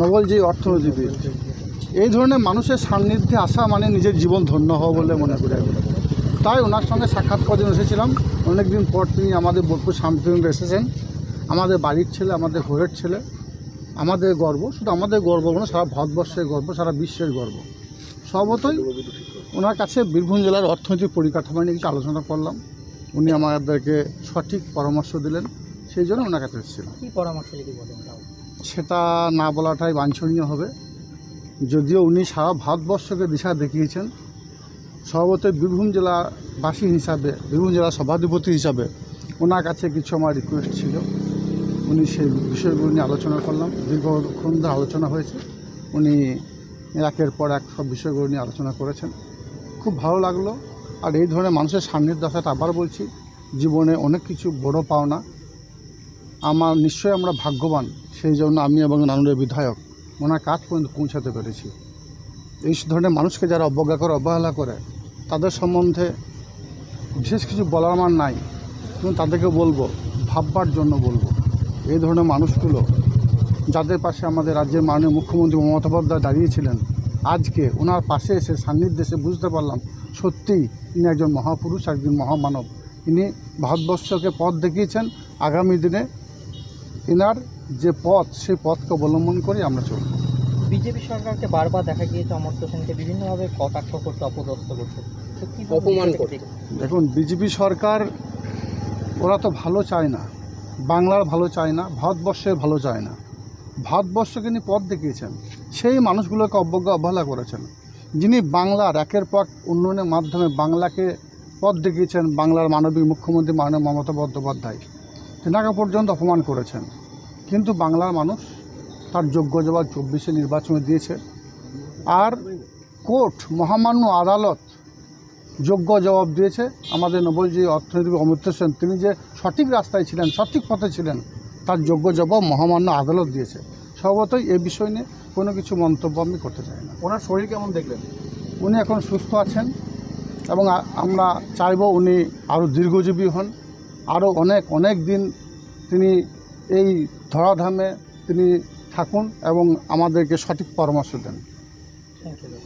নোবেলজি অর্থনীতিবিদ। এই ধরনের মানুষের সান্নিধ্যে আসা মানে নিজের জীবন ধন্য হওয়া বলে মনে করি আমি। তাই ওনার সঙ্গে সাক্ষাৎ কদিন এসেছিলাম। অনেক দিন পর তিনি আমাদের বোলপুর শান্তিকেন্দ্রে এসেছেন। আমাদের বাড়ির ছেলে, আমাদের ঘরের ছেলে, আমাদের গর্ব। শুধু আমাদের গর্ব না, সারা ভারতবর্ষের গর্ব, সারা বিশ্বের গর্ব। সর্বতই ওনার কাছে বীরভূম জেলার অর্থনৈতিক পরিকাঠামো নিয়ে কিছু আলোচনা করলাম। উনি আমাদেরকে সঠিক পরামর্শ দিলেন। সেই জন্য ওনার কাছে এসেছিলাম কি পরামর্শ যদি বলেন তাও? সেটা না বলাটাই বাঞ্ছনীয় হবে। যদিও উনি সারা ভারতবর্ষকে দিশা দেখিয়েছেন। সর্বতই বীরভূম জেলাবাসী হিসাবে বীরভূম জেলা সভাধিপতি হিসাবে ওনার কাছে কিছু আমার রিকোয়েস্ট ছিল। উনি সেই বিষয়গুলো নিয়ে আলোচনা করলাম। দীর্ঘক্ষণ ধরে আলোচনা হয়েছে। উনি একের পর এক সব বিষয়গুলো নিয়ে আলোচনা করেছেন। খুব ভালো লাগল। আর এই ধরনের মানুষের সান্নিধ্য আসাটা আবার বলছি জীবনে অনেক কিছু বড় পাওনা। আমার নিশ্চয়ই আমরা ভাগ্যবান। সেই জন্য আমি এবং নানুরের বিধায়ক ওনার কাজ পর্যন্ত পৌঁছাতে পেরেছি। এই ধরনের মানুষকে যারা অবজ্ঞা করে, অবহেলা করে, তাদের সম্বন্ধে বিশেষ কিছু বলার আমার নাই। কিন্তু তাদেরকে বলব, ভাববার জন্য বলব, এই ধরনের মানুষগুলো যাদের পাশে আমাদের রাজ্যের মাননীয় মুখ্যমন্ত্রী মমতা বন্দ্যোপাধ্যায় দাঁড়িয়েছিলেন, আজকে ওনার পাশে এসে সান্নিধ্যে এসে বুঝতে পারলাম, সত্যিই ইনি একজন মহাপুরুষ, একজন মহামানব। ইনি ভারতবর্ষকে পথ দেখিয়েছেন, আগামী দিনে এনার যে পথ সেই পথকে অবলম্বন করে আমরা চলব। বিজেপি সরকারকে বারবার দেখা গিয়েছে অমর্ত্য সেনকে বিভিন্নভাবে কটাক্ষ করতে অপদস্থ করতে। অপমান করতে। দেখুন বিজেপি সরকার ওরা তো ভালো চায় না। বাংলার ভালো চায় না ভারতবর্ষের ভালো চায় না। ভারতবর্ষকে নিয়ে পথ দেখিয়েছেন। সেই মানুষগুলোকে অবজ্ঞা অবহেলা করেছেন। যিনি বাংলার একের পর উন্নয়নের মাধ্যমে বাংলাকে পথ দেখিয়েছেন বাংলার মানবিক মুখ্যমন্ত্রী মাননীয় মমতা বন্দ্যোপাধ্যায়। তেনাকে পর্যন্ত অপমান করেছেন। কিন্তু বাংলার মানুষ তার যোগ্য জবাব চব্বিশে নির্বাচনে দিয়েছে। আর কোর্ট মহামান্য আদালত যোগ্য জবাব দিয়েছে। আমাদের নোবেলজি অর্থনীতিক অমৃত সেন তিনি যে সঠিক রাস্তায় ছিলেন সঠিক পথে ছিলেন তার যোগ্য জবাব মহামান্য আদালত দিয়েছে। সর্বতই এ বিষয় নিয়ে কোনো কিছু মন্তব্য আমি করতে চাই না। ওনার শরীর কেমন দেখলেন? উনি এখন সুস্থ আছেন এবং আমরা চাইব উনি আরও দীর্ঘজীবী হন। আরও অনেক অনেক দিন তিনি এই ধরাধামে তিনি থাকুন এবং আমাদেরকে সঠিক পরামর্শ দেন.